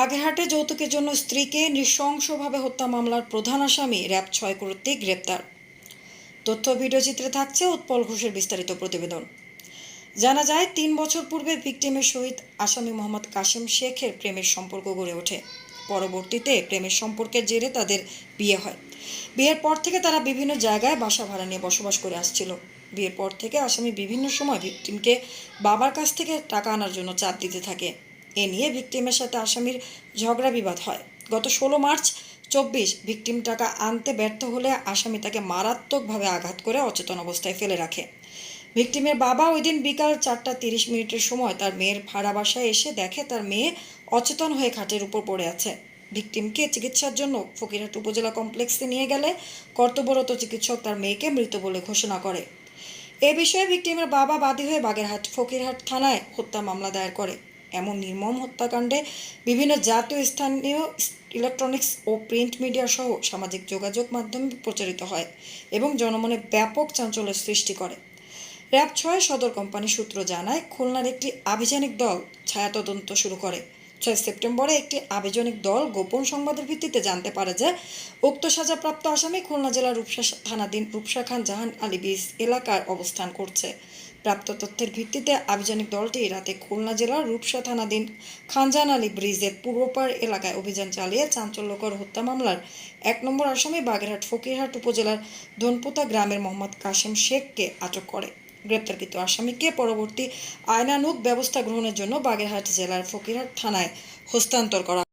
বাগেরহাটে যৌতুকের জন্য স্ত্রীকে নৃশংসভাবে হত্যা মামলার প্রধান আসামি র্যাব ছয় কর্তৃক গ্রেপ্তার। তথ্য ভিডিও চিত্রে থাকছে উৎপল ঘোষের বিস্তারিত প্রতিবেদন। জানা যায়, তিন বছর পূর্বে ভিকটিমের সহিত আসামি মোহাম্মদ কাশেম শেখের প্রেমের সম্পর্ক গড়ে ওঠে। পরবর্তীতে প্রেমের সম্পর্কের জেরে তাদের বিয়ে হয়। বিয়ের পর থেকে তারা বিভিন্ন জায়গায় বাসা ভাড়া নিয়ে বসবাস করে আসছিল। বিয়ের পর থেকে আসামি বিভিন্ন সময় ভিকটিমকে বাবার কাছ থেকে টাকা আনার জন্য চাপ দিতে থাকে। এ নিয়ে ভিকটিমের সাথে আসামির ঝগড়া বিবাদ হয়। গত ষোলো মার্চ চব্বিশ ভিকটিম টাকা আনতে ব্যর্থ হলে আসামি তাকে মারাত্মকভাবে আঘাত করে অচেতন অবস্থায় ফেলে রাখে। ভিকটিমের বাবা ওই দিন বিকাল চারটা তিরিশ মিনিটের সময় তার মেয়ের ভাড়া বাসায় এসে দেখে তার মেয়ে অচেতন হয়ে খাটের উপর পড়ে আছে। ভিকটিমকে চিকিৎসার জন্য ফকিরহাট উপজেলা কমপ্লেক্সে নিয়ে গেলে কর্তব্যরত চিকিৎসক তার মেয়েকে মৃত বলে ঘোষণা করে। এ বিষয়ে ভিকটিমের বাবা বাদী হয়ে বাগেরহাট ফকিরহাট থানায় হত্যা মামলা দায়ের করে। এমন নির্মম হত্যাকাণ্ডে বিভিন্ন জাতীয় স্থানীয় ইলেকট্রনিক্স ও প্রিন্ট মিডিয়া সহ সামাজিক যোগাযোগ মাধ্যমে প্রচারিত হয় এবং জনমনে ব্যাপক চাঞ্চল্য সৃষ্টি করে। র্যাব ছয় সদর কোম্পানি সূত্র জানায়, খুলনার একটি আভিযানিক দল ছায়া তদন্ত শুরু করে। ছয় সেপ্টেম্বরে একটি আভিযানিক দল গোপন সংবাদের ভিত্তিতে জানতে পারে যে, উক্ত সাজাপ্রাপ্ত আসামি খুলনা জেলার রূপসা থানাধীন রূপসা খান জাহান আলী বীজ এলাকায় অবস্থান করছে। প্রাপ্ত তথ্যের ভিত্তিতে আভিযানিক দলটি রাতে খুলনা জেলার রূপসা থানাধীন খানজান আলী ব্রিজের পূর্বপাড় এলাকায় অভিযান চালিয়ে চাঞ্চল্যকর হত্যা মামলার এক নম্বর আসামি বাগেরহাট ফকিরহাট উপজেলার ধনপুতা গ্রামের মোহাম্মদ কাশেম শেখকে আটক করে। গ্রেপ্তারকৃত আসামিকে পরবর্তী আইনানুক ব্যবস্থা গ্রহণের জন্য বাগেরহাট জেলার ফকিরহাট থানায় হস্তান্তর করা